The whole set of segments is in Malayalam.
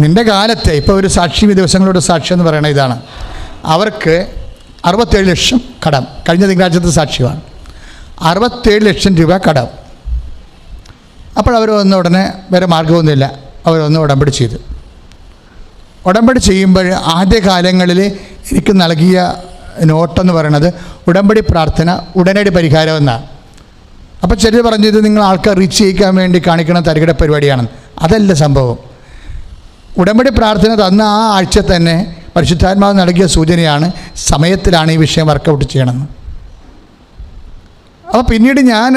നിന്റെ കാലത്തെ ഇപ്പോൾ ഒരു സാക്ഷി ദിവസങ്ങളുടെ സാക്ഷി എന്ന് പറയുന്നത് ഇതാണ്. അവർക്ക് അറുപത്തേഴ് ലക്ഷം കടം. കഴിഞ്ഞ തിങ്കളാഴ്ചത്തെ സാക്ഷ്യമാണ്. അറുപത്തേഴ് ലക്ഷം രൂപ കടം. അപ്പോൾ അവർ വന്ന ഉടനെ വേറെ മാർഗമൊന്നുമില്ല അവരൊന്ന് ഉടമ്പടി ചെയ്തു. ഉടമ്പടി ചെയ്യുമ്പോൾ ആദ്യകാലങ്ങളിൽ എനിക്ക് നൽകിയ നോട്ടെന്ന് പറയണത് ഉടമ്പടി പ്രാർത്ഥന ഉടനടി പരിഹാരം എന്നാണ്. അപ്പോൾ ചിലർ പറഞ്ഞത് നിങ്ങൾ ആൾക്കാർ റീച്ച് ചെയ്യിക്കാൻ വേണ്ടി കാണിക്കുന്ന തരികിട പരിപാടിയാണ് അതല്ല സംഭവം. ഉടമ്പടി പ്രാർത്ഥന തന്ന ആ ആഴ്ച തന്നെ പരിശുദ്ധാത്മാവ് നൽകിയ സൂചനയാണ് സമയത്തിലാണ് ഈ വിഷയം വർക്കൗട്ട് ചെയ്യണമെന്ന്. അപ്പോൾ പിന്നീട് ഞാൻ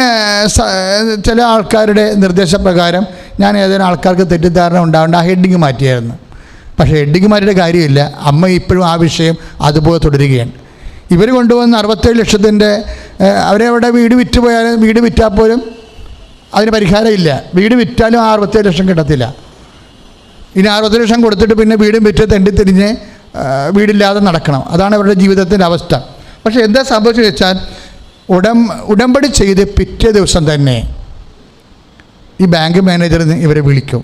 ചില ആൾക്കാരുടെ നിർദ്ദേശപ്രകാരം ഞാൻ ഏതെങ്കിലും ആൾക്കാർക്ക് തെറ്റിദ്ധാരണ ഉണ്ടാവേണ്ട ആ ഹെഡിങ് മാറ്റിയായിരുന്നു. പക്ഷേ ഹെഡിങ് മാറ്റിയുടെ കാര്യമില്ല. അമ്മ ഇപ്പോഴും ആ വിഷയം അതുപോലെ തുടരുകയാണ്. ഇവർ കൊണ്ടുവന്ന അറുപത്തേഴ് ലക്ഷത്തിന്റെ അവരവിടെ വീട് വിറ്റ് പോയാലും വീട് വിറ്റാൽ പോലും അതിന് പരിഹാരമില്ല. വീട് വിറ്റാലും ആ അറുപത്തേഴ് ലക്ഷം കിട്ടത്തില്ല. ഇനി അറുപത് ലക്ഷം കൊടുത്തിട്ട് പിന്നെ വീടും വിറ്റ് തെണ്ടിത്തിരിഞ്ഞ് തിരിഞ്ഞ് വീടില്ലാതെ നടക്കണം. അതാണ് അവരുടെ ജീവിതത്തിന്റെ അവസ്ഥ. പക്ഷേ എന്താ സംഭവിച്ചു വെച്ചാൽ ഉടം ഉടമ്പടി ചെയ്ത് പിറ്റേ ദിവസം തന്നെ ഈ ബാങ്ക് മാനേജർ ഇവരെ വിളിക്കും.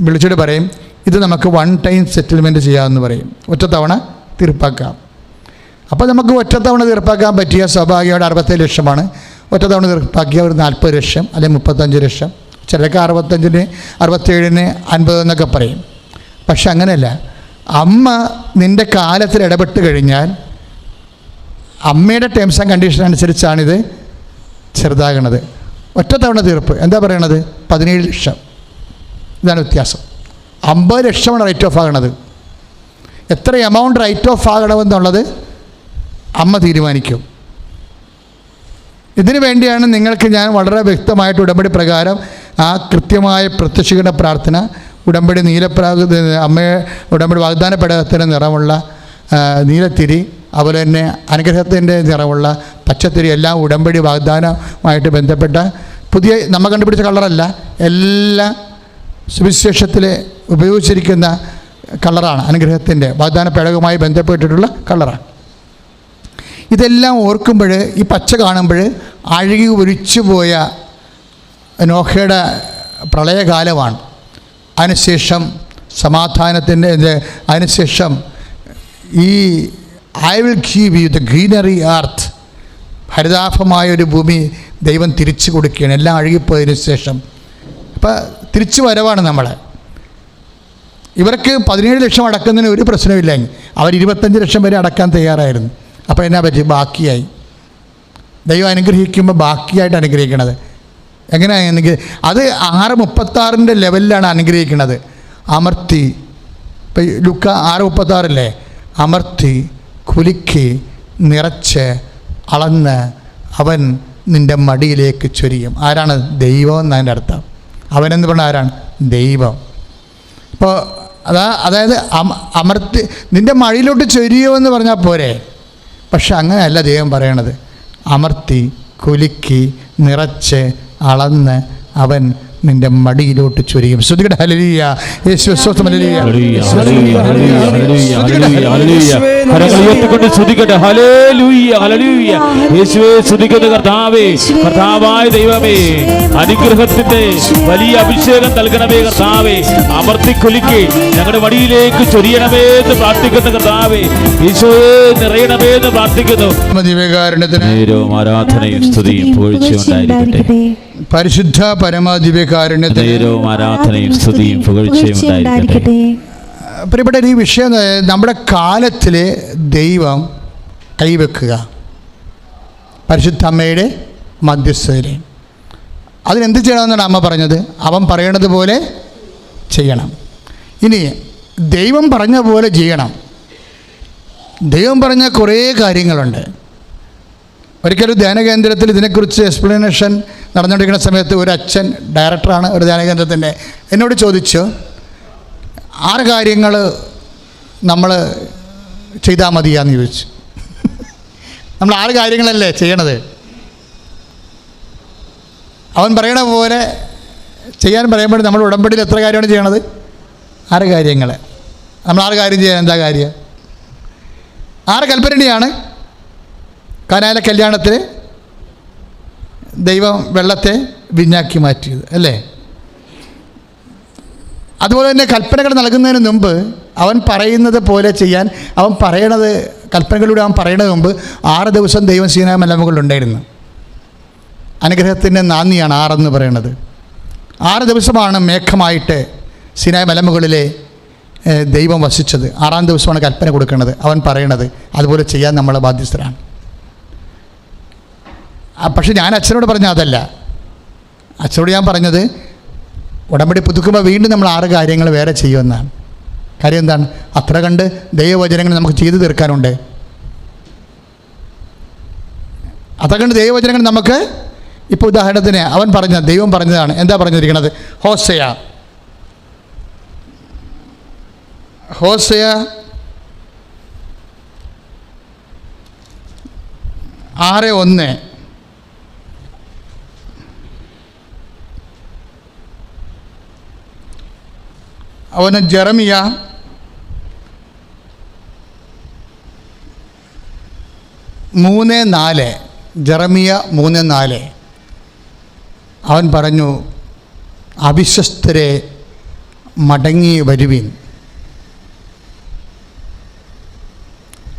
വിളിച്ചിട്ട് പറയും ഇത് നമുക്ക് വൺ ടൈം സെറ്റിൽമെന്റ് ചെയ്യാമെന്ന് പറയും. ഒറ്റത്തവണ തീർപ്പാക്കാം. അപ്പോൾ നമുക്ക് ഒറ്റത്തവണ തീർപ്പാക്കാൻ പറ്റിയ സ്വാഭാവികമായിട്ട് അറുപത്തേഴ് ലക്ഷമാണ്. ഒറ്റത്തവണ തീർപ്പാക്കിയ ഒരു നാൽപ്പത് ലക്ഷം അല്ലെങ്കിൽ മുപ്പത്തഞ്ച് ലക്ഷം. ചിലർക്ക് അറുപത്തഞ്ചിന് അറുപത്തേഴിന് അൻപത് എന്നൊക്കെ പറയും. പക്ഷെ അങ്ങനെയല്ല. അമ്മ നിന്റെ കാലത്തിൽ ഇടപെട്ട് കഴിഞ്ഞാൽ അമ്മയുടെ ടേംസ് ആൻഡ് കണ്ടീഷൻ അനുസരിച്ചാണിത് ചെറുതാകണത്. ഒറ്റ തവണ തീർപ്പ്. എന്താ പറയണത്? പതിനേഴ് ലക്ഷം. ഇതാണ് വ്യത്യാസം. അമ്പത് ലക്ഷമാണ് റൈറ്റ് ഓഫ് ആകണത്. എത്ര എമൗണ്ട് റൈറ്റ് ഓഫ് ആകണമെന്നുള്ളത് അമ്മ തീരുമാനിക്കും. ഇതിനു വേണ്ടിയാണ് നിങ്ങൾക്ക് ഞാൻ വളരെ വ്യക്തമായിട്ട് ഉടമ്പടി പ്രകാരം ആ കൃത്യമായ പ്രത്യക്ഷീകരണ പ്രാർത്ഥന ഉടമ്പടി നീലപ്രാ അമ്മയെ ഉടമ്പടി വാഗ്ദാനപ്പെടത്തിന് നിറമുള്ള നീലത്തിരി അതുപോലെ തന്നെ അനുഗ്രഹത്തിന്റെ നിറമുള്ള പച്ചത്തിരി എല്ലാം ഉടമ്പടി വാഗ്ദാനമായിട്ട് ബന്ധപ്പെട്ട പുതിയ നമ്മൾ കണ്ടുപിടിച്ച കളറല്ല എല്ലാ സുവിശേഷത്തിൽ ഉപയോഗിച്ചിരിക്കുന്ന കളറാണ് അനുഗ്രഹത്തിന്റെ വാഗ്ദാന പേടകവുമായി ബന്ധപ്പെട്ടിട്ടുള്ള കളറാണ്. ഇതെല്ലാം ഓർക്കുമ്പോൾ ഈ പച്ച കാണുമ്പോൾ അഴുകി ഒലിച്ചു പോയ നോഹയുടെ പ്രളയകാലമാണ്. അതിനുശേഷം സമാധാനത്തിന്റെ അതിനുശേഷം ഈ I will give you the greenery earth ഹരിതാഭമായ ഒരു ഭൂമി ദൈവം തിരിച്ചു കൊടുക്കുകയാണ്. എല്ലാം അഴുകിപ്പോയതിനു ശേഷം. അപ്പം തിരിച്ചു വരവാണ് നമ്മളെ. ഇവർക്ക് പതിനേഴ് ലക്ഷം അടക്കുന്നതിന് ഒരു പ്രശ്നമില്ല അവർ ഇരുപത്തഞ്ച് ലക്ഷം വരെ അടക്കാൻ തയ്യാറായിരുന്നു. അപ്പോൾ എന്നാ പറ്റി? ബാക്കിയായി. ദൈവം അനുഗ്രഹിക്കുമ്പോൾ ബാക്കിയായിട്ട് അനുഗ്രഹിക്കണത്. എങ്ങനെയാണ് അനുഗ്രഹ അത് ആറ് മുപ്പത്താറിന്റെ ലെവലിലാണ് അനുഗ്രഹിക്കുന്നത്. അമർത്തി. ഇപ്പം ലുക്ക ആറ് മുപ്പത്താറില്ലേ? അമർത്തി കുലുക്കി നിറച്ച് അളന്ന് അവൻ നിന്റെ മടിയിലേക്ക് ചൊരിയും. ആരാണ്? ദൈവം എന്നതിന്റെ അർത്ഥം. അവനെന്ന് പറഞ്ഞാൽ ആരാണ്? ദൈവം. ഇപ്പോൾ അതാ അതായത് അമ അമർത്തി നിന്റെ മഴയിലോട്ട് എന്ന് പറഞ്ഞാൽ പോരെ. പക്ഷെ അങ്ങനെയല്ല ദൈവം പറയണത്. അമർത്തി കുലുക്കി നിറച്ച് അളന്ന് അവൻ നിന്റെ മടിയിലോട്ട് ചൊരിയും. ശ്രുതികട ഹലലിയ യേശു സ്വസ്ഥം ഹല്ലേലൂയ. കരങ്ങൾ ഉയർത്തിക്കൊണ്ട് സ്തുതിക്കട്ടെ. ഹല്ലേലൂയ, ഹല്ലേലൂയ. യേശുവേ സ്തുതിക്കുന്ന കർത്താവേ കർത്താവായ ദൈവമേ അനുഗ്രഹത്തിന്റെ വലിയ അഭിഷേകം നൽകണമേ കർത്താവേ. അമർത്തിക്കൊലിക്ക് ഞങ്ങളുടെ വടിയിലേക്ക് ചൊരിയണമേ എന്ന് പ്രാർത്ഥിക്കുന്ന കർത്താവേ. യേശുവെ നിറയണമേ എന്ന് പ്രാർത്ഥിക്കുന്നു ആരാധനയും സ്തുതിയും പുകഴ്ചയും ഉണ്ടായിരിക്കട്ടെ പരിശുദ്ധ പരമദിവ്യകാരുണ്യത്തിന് നേരവും ആരാധനയും സ്തുതിയും പുകഴ്ചയും ഉണ്ടായിരിക്കട്ടെ പ്രിയപ്പെട്ട ഈ വിഷയം നമ്മുടെ കാലത്തിൽ ദൈവം കൈവെക്കുക. പരിശുദ്ധ അമ്മയുടെ മധ്യസ്ഥതയിൽ അതിനെന്ത് ചെയ്യണമെന്നാണ് അമ്മ പറഞ്ഞത്? അവൻ പറയണത് പോലെ ചെയ്യണം. ഇനി ദൈവം പറഞ്ഞ പോലെ ചെയ്യണം. ദൈവം പറഞ്ഞ കുറേ കാര്യങ്ങളുണ്ട്. ഒരിക്കലും ധ്യാന കേന്ദ്രത്തിൽ ഇതിനെക്കുറിച്ച് എക്സ്പ്ലനേഷൻ നടന്നുകൊണ്ടിരിക്കുന്ന സമയത്ത് ഒരു അച്ഛൻ ഡയറക്ടറാണ് ഒരു ധ്യാന കേന്ദ്രത്തിന്റെ എന്നോട് ചോദിച്ചു ആറ് കാര്യങ്ങൾ നമ്മൾ ചെയ്താൽ മതിയാന്ന് ചോദിച്ചു. നമ്മൾ ആറ് കാര്യങ്ങളല്ലേ ചെയ്യണത്? അവൻ പറയണ പോലെ ചെയ്യാൻ പറയുമ്പോൾ നമ്മൾ ഉടമ്പടിയിൽ എത്ര കാര്യമാണ് ചെയ്യണത്? ആറ് കാര്യങ്ങൾ നമ്മൾ ആറ് കാര്യം ചെയ്യാൻ എന്താ കാര്യം? ആറ് കൽപ്പരണിയാണ്. കനാല കല്യാണത്തിൽ ദൈവം വെള്ളത്തെ വിഞ്ഞാക്കി മാറ്റിയത് അല്ലേ? അതുപോലെ തന്നെ കൽപ്പനകൾ നൽകുന്നതിന് മുമ്പ് അവൻ പറയുന്നത് പോലെ ചെയ്യാൻ അവൻ പറയണത് കൽപ്പനകളിലൂടെ അവൻ പറയണത് മുമ്പ് ആറ് ദിവസം ദൈവം സീനാ മലമുകളിലുണ്ടായിരുന്നു അനുഗ്രഹത്തിന്റെ നാന്ദിയാണ് ആറെന്ന് പറയണത്. ആറ് ദിവസമാണ് മേഘമായിട്ട് സിനായ് മലമുകളിലെ ദൈവം വസിച്ചത്. ആറാം ദിവസമാണ് കൽപ്പന കൊടുക്കുന്നത് അവൻ പറയണത് അതുപോലെ ചെയ്യാൻ നമ്മൾ ബാധ്യസ്ഥരാണ്. പക്ഷെ ഞാൻ അച്ഛനോട് പറഞ്ഞ അതല്ല. അച്ഛനോട് ഞാൻ പറഞ്ഞത് ഉടമ്പടി പുതുക്കുമ്പോൾ വീണ്ടും നമ്മൾ ആറ് കാര്യങ്ങൾ വേറെ ചെയ്യുമെന്നാണ്. കാര്യം എന്താണ്? അത്ര കണ്ട് ദൈവവചനങ്ങൾ നമുക്ക് ചെയ്തു തീർക്കാനുണ്ട്. അത്ര കണ്ട് ദൈവവചനങ്ങൾ നമുക്ക് ഇപ്പോൾ ഉദാഹരണത്തിന് അവൻ പറഞ്ഞ ദൈവം പറഞ്ഞതാണ്. എന്താ പറഞ്ഞിരിക്കുന്നത്? ഹോസയ. ഹോസയ. ആറ് ഒന്ന്. അവന് ജെറമിയ മൂന്ന് നാല് ജെറമിയ മൂന്ന് നാല്. അവൻ പറഞ്ഞു അവിശ്വസ്തരെ മടങ്ങി വരുവിൻ.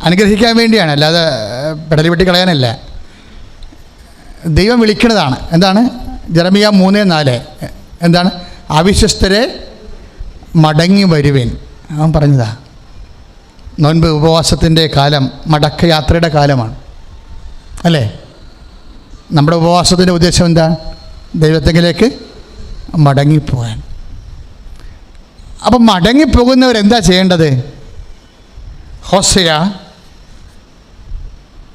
അനുഗ്രഹിക്കാൻ വേണ്ടിയാണ് അല്ലാതെ പെടലി വെട്ടി കളയാനല്ല. ദൈവം വിളിക്കുന്നതാണ് എന്താണ്? ജറമിയ മൂന്ന് നാല്. എന്താണ്? അവിശ്വസ്തരെ മടങ്ങി വരുവേൻ. അവൻ പറഞ്ഞതാ നോൻപ് ഉപവാസത്തിന്റെ കാലം മടക്കയാത്രയുടെ കാലമാണ്. അല്ലേ? നമ്മുടെ ഉപവാസത്തിന്റെ ഉദ്ദേശം എന്താ? ദൈവത്തെങ്കിലേക്ക് മടങ്ങിപ്പോകാൻ. അപ്പം മടങ്ങിപ്പോകുന്നവരെന്താ ചെയ്യേണ്ടത്? ഹോസയ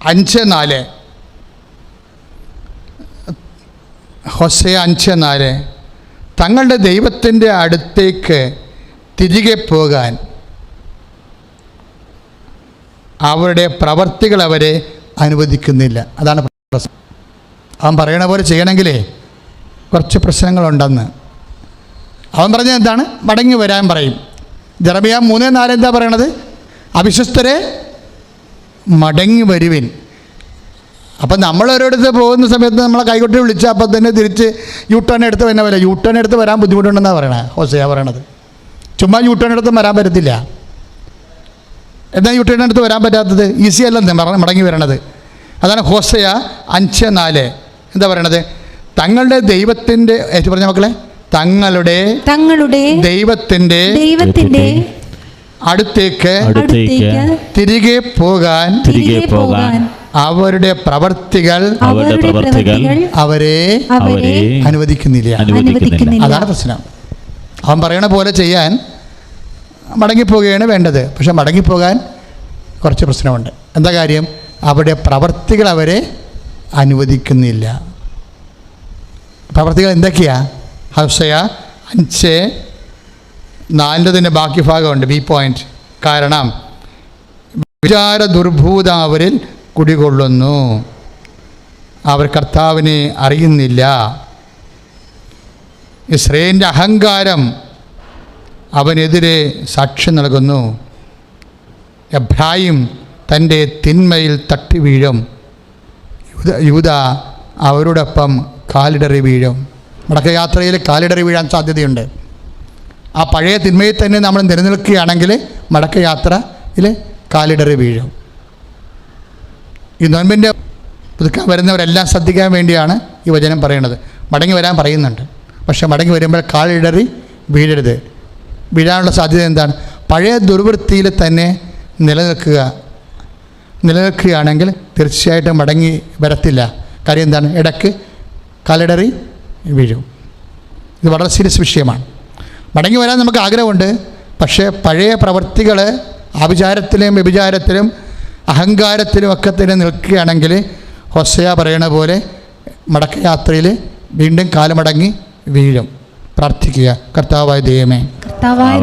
അഞ്ച് നാല്. ഹൊസയ അഞ്ച് നാല്. തങ്ങളുടെ ദൈവത്തിന്റെ അടുത്തേക്ക് തിരികെ പോകാൻ അവരുടെ പ്രവർത്തികൾ അവരെ അനുവദിക്കുന്നില്ല. അതാണ് പ്രശ്നം. അവൻ പറയണ പോലെ ചെയ്യണമെങ്കിലേ കുറച്ച് പ്രശ്നങ്ങളുണ്ടെന്ന്. അവൻ പറഞ്ഞത് എന്താണ്? മടങ്ങി വരാൻ പറയും. ജറബിയ മൂന്ന് നാല് എന്താ പറയണത്? അവിശ്വസ്തരെ മടങ്ങി വരുവിൻ. അപ്പം നമ്മൾ ഒരിടത്ത് പോകുന്ന സമയത്ത് നമ്മളെ കൈകൊട്ടി വിളിച്ചാൽ അപ്പം തന്നെ തിരിച്ച് യു ടേൺ എടുത്ത് തന്നെ വരാം യു ടേൺ എടുത്ത് വരാൻ ബുദ്ധിമുട്ടുണ്ടെന്നാണ് പറയണത് ഹോസയാ പറയണത്. ചുമ്മാ യു ടേൺ എടുത്ത് വരാൻ പറ്റത്തില്ല. എന്താ യു ടേൺ എടുത്ത് വരാൻ പറ്റാത്തത്? ഈസി അല്ലെന്ന് മറ- മടങ്ങി വരണത്. അതാണ് ഹോസയ അഞ്ച് നാല്. എന്താ പറയണത്? തങ്ങളുടെ ദൈവത്തിന്റെ ഏറ്റു പറഞ്ഞ മക്കളെ? തങ്ങളുടെ തങ്ങളുടെ ദൈവത്തിന്റെ ദൈവത്തിന്റെ അടുത്തേക്ക് അടുത്തേക്ക് തിരികെ പോകാൻ തിരികെ പോകാൻ അവരുടെ പ്രവർത്തികൾ അവരുടെ പ്രവർത്തികൾ അവരെ അവരെ അനുവദിക്കുന്നില്ല. അനുവദിക്കുന്നില്ല. അതാണ് പ്രശ്നം. അവൻ പറയണ പോലെ ചെയ്യാൻ മടങ്ങിപ്പോവുകയാണ് വേണ്ടത്. പക്ഷെ മടങ്ങിപ്പോകാൻ കുറച്ച് പ്രശ്നമുണ്ട്. എന്താ കാര്യം? അവരുടെ പ്രവർത്തികൾ അവരെ അനുവദിക്കുന്നില്ല. പ്രവർത്തികൾ എന്തൊക്കെയാ? ഹൗസയ അഞ്ച് നാലിന്റെ ബാക്കി ഭാഗമുണ്ട് ബി പോയിന്റ് കാരണം വിചാര ദുർഭൂത അവരിൽ കുടികൊള്ളുന്നു. അവർ കർത്താവിനെ അറിയുന്നില്ല. ഇസ്രയേലിന്റെ അഹങ്കാരം അവനെതിരെ സാക്ഷ്യം നൽകുന്നു. എബ്രാഹിം തന്റെ തിന്മയിൽ തട്ടി വീഴും. യൂത യൂത അവരോടൊപ്പം കാലിടറി വീഴും. മടക്കയാത്രയിൽ കാലിടറി വീഴാൻ സാധ്യതയുണ്ട്. ആ പഴയ തിന്മയിൽ തന്നെ നമ്മൾ നിലനിൽക്കുകയാണെങ്കിൽ മടക്കയാത്രയിൽ കാലിടറി വീഴും. ഈ നോൻപിന്റെ പുതുക്കാൻ വരുന്നവരെല്ലാം ശ്രദ്ധിക്കാൻ വേണ്ടിയാണ് ഈ വചനം പറയുന്നത്. മടങ്ങി വരാൻ പറയുന്നുണ്ട്. പക്ഷെ മടങ്ങി വരുമ്പോൾ കാലിടറി വീഴരുത്. വീഴാനുള്ള സാധ്യത എന്താണ്? പഴയ ദുർവൃത്തിയിൽ തന്നെ നിലനിൽക്കുക. നിലനിൽക്കുകയാണെങ്കിൽ തീർച്ചയായിട്ടും മടങ്ങി വരത്തില്ല. കാര്യം എന്താണ്? ഇടയ്ക്ക് കാലിടറി വീഴും. ഇത് വളരെ സീരിയസ് വിഷയമാണ്. മടങ്ങി വരാൻ നമുക്ക് ആഗ്രഹമുണ്ട്. പക്ഷേ പഴയ പ്രവൃത്തികൾ ആഭിചാരത്തിലും വ്യഭിചാരത്തിലും അഹങ്കാരത്തിലും ഒക്കെ തന്നെ നിൽക്കുകയാണെങ്കിൽ ഹൊസയ പറയണ പോലെ മടക്കയാത്രയിൽ വീണ്ടും കാലുമടങ്ങി വീഴും. പ്രാർത്ഥിക്കുക. കർത്താവായ ദൈവമേ കർത്താവായ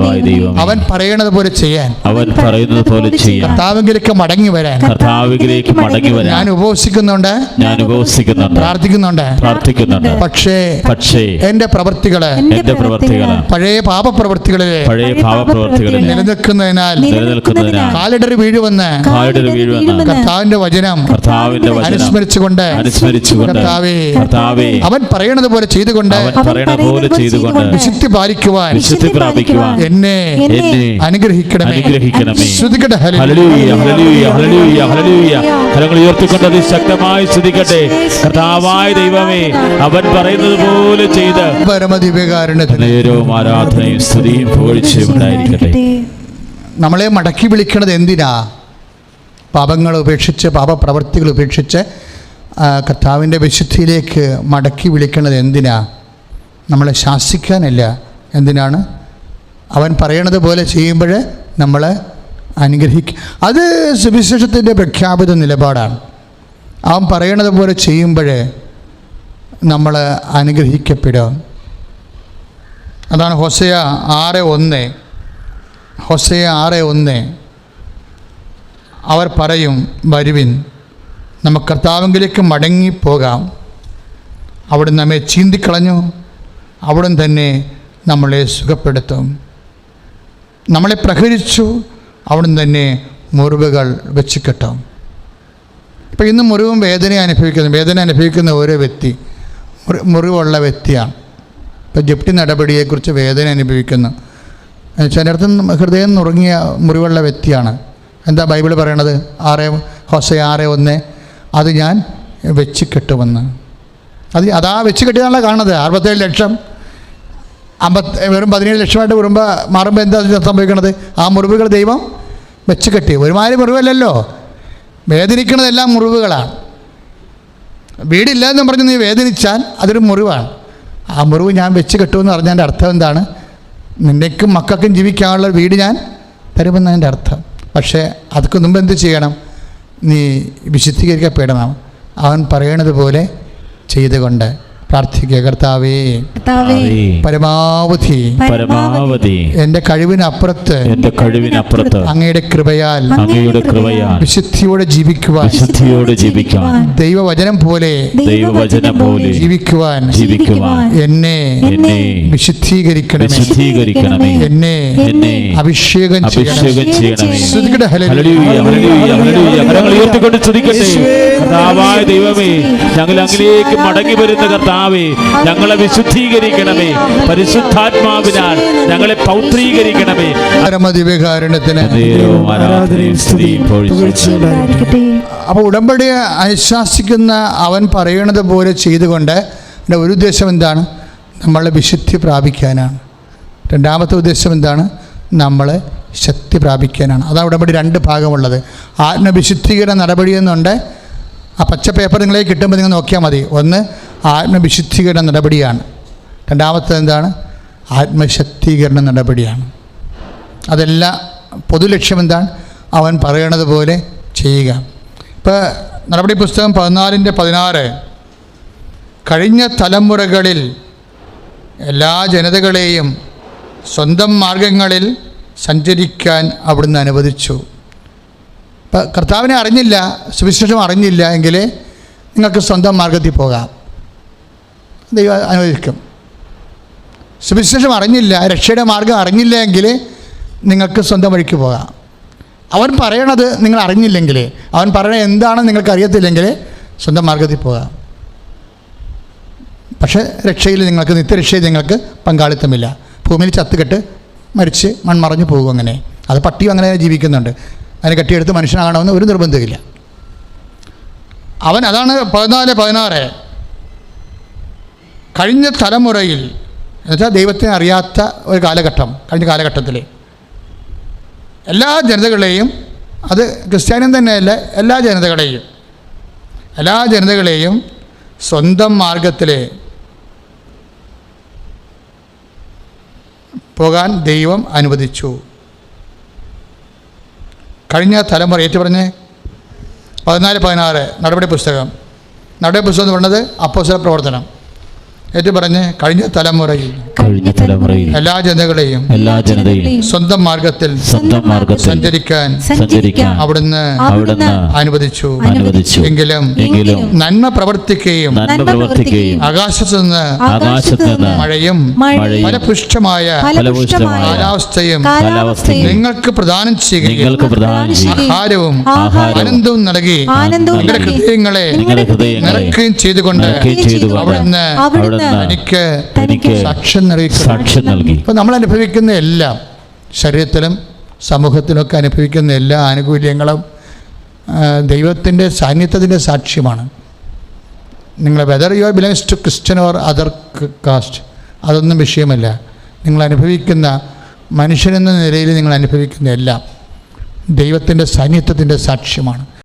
അവൻ പറയുന്നത് പോലെ ചെയ്യാൻ. അവൻ പറയുന്നത് പോലെ ചെയ്യാൻ. കർത്താവിലേക്ക് മടങ്ങി വരാൻ. കർത്താവിലേക്ക് മടങ്ങി വരാൻ. ഞാൻ ഉപവസിക്കുന്നുണ്ട് ഞാൻ ഉപവസിക്കുന്നുണ്ട് പ്രാർത്ഥിക്കുന്നുണ്ട്. പ്രാർത്ഥിക്കുന്നുണ്ട്. പക്ഷേ പക്ഷേ എന്റെ പ്രവൃത്തികൾ എന്റെ പ്രവൃത്തികൾ പഴയ പാപപ്രവൃത്തികളിലെ പഴയ പാപപ്രവൃത്തികളിൽ നിലനിൽക്കുന്നതിനാൽ നിലനിൽക്കുന്നതിനാൽ കാലിടറി വീഴുമെന്ന് കാലിടറി വീഴുമെന്ന് കർത്താവിന്റെ വചനം കർത്താവിന്റെ വചനം അനുസ്മരിച്ചുകൊണ്ട് അനുസ്മരിച്ചുകൊണ്ട് കർത്താവേ കർത്താവേ അവൻ പറയുന്നത് പോലെ ചെയ്തുകൊണ്ട് അവൻ പറയുന്നത് പോലെ ചെയ്തുകൊണ്ട് വിശുദ്ധി പാലിക്കുവാൻ വിശുദ്ധി പ്രാപിക്കുവാൻ ജീവിക്കുവാൻ എന്നെ എന്നെ അനുഗ്രഹിക്കണമേ. അനുഗ്രഹിക്കണമേ. ശ്രുതിക്കട്ടെ ഹല്ലേലൂയ ഹല്ലേലൂയ ഹല്ലേലൂയ ഹല്ലേലൂയ കരങ്ങൾ ഉയർത്തിക്കൊണ്ട് കർത്താവായ ദൈവമേ അവൻ പറയുന്നത് പോലെ ചെയ്ത്. പരമദിവ്യകാരുണ്യത്തിന് നേരവും ആരാധനയും സ്തുതിയും പുകഴ്ചയും ഉണ്ടായിരിക്കട്ടെ. നമ്മളെ മടക്കി വിളിക്കണത് എന്തിനാ? പാപങ്ങൾ ഉപേക്ഷിച്ച് പാപപ്രവർത്തികൾ ഉപേക്ഷിച്ച് ആ, കർത്താവിന്റെ വിശുദ്ധിയിലേക്ക് മടക്കി വിളിക്കണത് എന്തിനാ? നമ്മളെ ശാസിക്കാനല്ല. എന്തിനാണ്? അവൻ പറയണത് പോലെ ചെയ്യുമ്പോൾ നമ്മൾ അനുഗ്രഹിക്കും അത് സുവിശേഷത്തിന്റെ പ്രഖ്യാപിത നിലപാടാണ്. അവൻ പറയണത് പോലെ ചെയ്യുമ്പോൾ നമ്മൾ അനുഗ്രഹിക്കപ്പെടും അതാണ് ഹൊസയ ആറ് ഒന്ന്. ഹൊസയ ആറ് ഒന്ന്. അവർ പറയും വരുവിൻ നമുക്ക് കർത്താവെങ്കിലേക്ക് മടങ്ങിപ്പോകാം. അവിടെ നമ്മെ ചീന്തിക്കളഞ്ഞു. അവിടെ തന്നെ നമ്മളെ സുഖപ്പെടുത്തും. നമ്മളെ പ്രഹരിച്ചു അവിടുന്ന് തന്നെ മുറിവുകൾ വെച്ച് കെട്ടും ഇപ്പം ഇന്ന് മുറിവും വേദന അനുഭവിക്കുന്ന. വേദന അനുഭവിക്കുന്ന ഓരോ വ്യക്തി മുറിവുള്ള വ്യക്തിയാണ്. ഇപ്പം ജപ്തി നടപടിയെക്കുറിച്ച് വേദന അനുഭവിക്കുന്നു. ചിലടത്ത് ഹൃദയം നുറുങ്ങിയ മുറിവുള്ള വ്യക്തിയാണ്. എന്താ ബൈബിൾ പറയണത്? ആറ് ഹോസ ആറ് ഒന്ന്. അത് ഞാൻ വെച്ച് കെട്ടുമെന്ന് അത് അതാ വെച്ച് കെട്ടിയതാണല്ലോ കാണുന്നത്. അറുപത്തേഴ് ലക്ഷം അമ്പത്തി വെറും പതിനേഴ് ലക്ഷമായിട്ട് വരുമ്പോൾ മാറുമ്പോൾ എന്താ സംഭവിക്കണത്? ആ മുറിവുകൾ ദൈവം വെച്ച് കെട്ടി. ഒരുമാതിരി മുറിവല്ലല്ലോ. വേദനിക്കുന്നതെല്ലാം മുറിവുകളാണ്. വീടില്ല എന്ന് പറഞ്ഞ് നീ വേദനിച്ചാൽ അതൊരു മുറിവാണ്. ആ മുറിവ് ഞാൻ വെച്ച് കെട്ടുമെന്ന് പറഞ്ഞതിന്റെ അർത്ഥം എന്താണ്? നിന്നേക്കും മക്കൾക്കും ജീവിക്കാനുള്ള വീട് ഞാൻ തരുമെന്നതിന്റെ അർത്ഥം. പക്ഷേ അതൊക്കെ മുമ്പ് എന്ത് ചെയ്യണം? നീ വിശുദ്ധീകരിക്കപ്പെടണം അവൻ പറയണത് പോലെ ചെയ്തുകൊണ്ട് പ്രാർത്ഥിക്കുക കർത്താവേ. പരമാവധി പരമാവധി എന്റെ കഴിവിനപ്പുറത്ത് എന്റെ കഴിവിനപ്പുറത്ത് അങ്ങയുടെ കൃപയാൽ അങ്ങയുടെ കൃപയാൽ വിശുദ്ധിയോടെ ജീവിക്കുവാൻ വിശുദ്ധിയോടെ ജീവിക്കാൻ ദൈവവചനം പോലെ ദൈവവചനം പോലെ ജീവിക്കുവാൻ ജീവിക്കുവാൻ എന്നെ എന്നെ വിശുദ്ധീകരിക്കണമേ. വിശുദ്ധീകരിക്കണമേ. എന്നെ എന്നെ അഭിഷേകം ചെയ്യണമേ. അഭിഷേകം ചെയ്യണമേ. സ്തുതിക്കട്ടെ ഹല്ലേലൂയ. ഹല്ലേലൂയ, ഹല്ലേലൂയ. കരങ്ങൾ ഉയർത്തിക്കൊണ്ട് സ്തുതിക്കട്ടെ ദൈവമേ ഞങ്ങൾ അങ്ങിലേക്ക് മടങ്ങി വരുന്ന കർത്താവേ ഞങ്ങളെ വിശുദ്ധീകരിക്കണമേ. പരിശുദ്ധാത്മാവിനാൽ ഞങ്ങളെ പൗത്രീകരിക്കണമേ. പരമദിവ്യകാരുണ്യത്തിന് നേരവും ആരാധനയും സ്തുതിയും അപ്പോൾ ഉടമ്പടി അനുശാസിക്കുന്ന അവൻ പറയണത് പോലെ ചെയ്തുകൊണ്ട് എന്റെ ഒരു ഉദ്ദേശം എന്താണ്? നമ്മളെ വിശുദ്ധി പ്രാപിക്കാനാണ്. രണ്ടാമത്തെ ഉദ്ദേശം എന്താണ്? നമ്മൾ ശക്തി പ്രാപിക്കാനാണ്. അതാണ് ഉടമ്പടി രണ്ട് ഭാഗമുള്ളത്. ആത്മവിശുദ്ധീകരണ നടപടി എന്നുണ്ട് ആ പച്ച പേപ്പർ നിങ്ങളെ കിട്ടുമ്പോൾ നിങ്ങൾ നോക്കിയാൽ മതി. ഒന്ന് ആത്മവിശുദ്ധീകരണ നടപടിയാണ്. രണ്ടാമത്തത് എന്താണ്? ആത്മശക്തീകരണ നടപടിയാണ്. അതെല്ലാം പൊതുലക്ഷ്യം എന്താണ്? അവൻ പറയണത് പോലെ ചെയ്യുക. ഇപ്പോൾ നടപടി പുസ്തകം പതിനാലിന്റെ പതിനാറ്. കഴിഞ്ഞ തലമുറകളിൽ എല്ലാ ജനതകളെയും സ്വന്തം മാർഗങ്ങളിൽ സഞ്ചരിക്കാൻ അവിടുന്ന് അനുവദിച്ചു. ഇപ്പം കർത്താവിനെ അറിഞ്ഞില്ല സുവിശേഷം അറിഞ്ഞില്ല എങ്കിൽ നിങ്ങൾക്ക് സ്വന്തം മാർഗത്തിൽ പോകാം. ദൈവം അനുവദിക്കും. സുവിശേഷം അറിഞ്ഞില്ല രക്ഷയുടെ മാർഗം അറിഞ്ഞില്ല എങ്കിൽ നിങ്ങൾക്ക് സ്വന്തം വഴിക്ക് പോകാം. അവൻ പറയണത് നിങ്ങൾ അറിഞ്ഞില്ലെങ്കിൽ അവൻ പറയണത് എന്താണെന്ന് നിങ്ങൾക്ക് അറിയത്തില്ലെങ്കിൽ സ്വന്തം മാർഗത്തിൽ പോകാം. പക്ഷേ രക്ഷയിൽ നിങ്ങൾക്ക് നിത്യരക്ഷയിൽ നിങ്ങൾക്ക് പങ്കാളിത്തമില്ല. ഭൂമിയിൽ ചത്തുകെട്ട് മരിച്ച് മൺമറഞ്ഞു പോകും അങ്ങനെ. അത് പട്ടിയും അങ്ങനെ ജീവിക്കുന്നുണ്ട്. അതിനെ കെട്ടിയെടുത്ത് മനുഷ്യനാകണമെന്ന് ഒരു നിർബന്ധമില്ല അവൻ അതാണ് പതിനാല് പതിനാറ്. കഴിഞ്ഞ തലമുറയിൽ എന്നുവെച്ചാൽ ദൈവത്തെ അറിയാത്ത ഒരു കാലഘട്ടം കഴിഞ്ഞ കാലഘട്ടത്തിൽ എല്ലാ ജനതകളെയും അത് ക്രിസ്ത്യാനിയും തന്നെയല്ല എല്ലാ ജനതകളെയും എല്ലാ ജനതകളെയും സ്വന്തം മാർഗത്തിൽ പോകാൻ ദൈവം അനുവദിച്ചു. കഴിഞ്ഞ തലമുറ ഏറ്റു പറഞ്ഞ്? പതിനാല് പതിനാറ് നടപടി പുസ്തകം. നടപടി പുസ്തകം എന്ന് പറയുന്നത് അപ്പോസല പ്രവർത്തനം. ഏറ്റു പറഞ്ഞ് കഴിഞ്ഞ തലമുറയിൽ കഴിഞ്ഞ തലമുറയിൽ എല്ലാ ജനതകളെയും എല്ലാ ജനതയും സ്വന്തം മാർഗത്തിൽ സ്വന്തം മാർഗത്തിൽ സഞ്ചരിക്കാൻ സഞ്ചരിക്കാൻ അവിടുന്ന് അവിടുന്ന് അനുവദിച്ചു. അനുവദിച്ചു. എങ്കിലും എങ്കിലും നന്മ പ്രവർത്തിക്കുകയും നന്മ പ്രവർത്തിക്കുകയും ആകാശത്തു നിന്ന് ആകാശത്ത് നിന്ന് മഴയും ഫലപുഷ്ടമായ ഫലപുഷ്ടമായ കാലാവസ്ഥയും കാലാവസ്ഥയും നിങ്ങൾക്ക് പ്രദാനം ചെയ്യുകയും നിങ്ങൾക്ക് പ്രദാനം ചെയ്യുക ആഹാരവും ആനന്ദവും നൽകി ആനന്ദവും നിങ്ങളുടെ ഹൃദയങ്ങളെ നിറയ്ക്കുകയും ചെയ്തുകൊണ്ട് അവിടുന്ന് എനിക്ക് തനിക്ക് സാക്ഷ്യം സാക്ഷ്യം നൽകി. ഇപ്പം നമ്മൾ അനുഭവിക്കുന്ന എല്ലാം ശരീരത്തിലും സമൂഹത്തിലൊക്കെ അനുഭവിക്കുന്ന എല്ലാ ആനുകൂല്യങ്ങളും ദൈവത്തിന്റെ സാന്നിധ്യത്തിന്റെ സാക്ഷ്യമാണ്. നിങ്ങൾ whether you are belongs to Christian or other caste അതൊന്നും വിഷയമല്ല. നിങ്ങൾ അനുഭവിക്കുന്ന മനുഷ്യനെന്ന നിലയിൽ നിങ്ങൾ അനുഭവിക്കുന്ന എല്ലാം ദൈവത്തിന്റെ സാന്നിധ്യത്തിന്റെ സാക്ഷ്യമാണ്.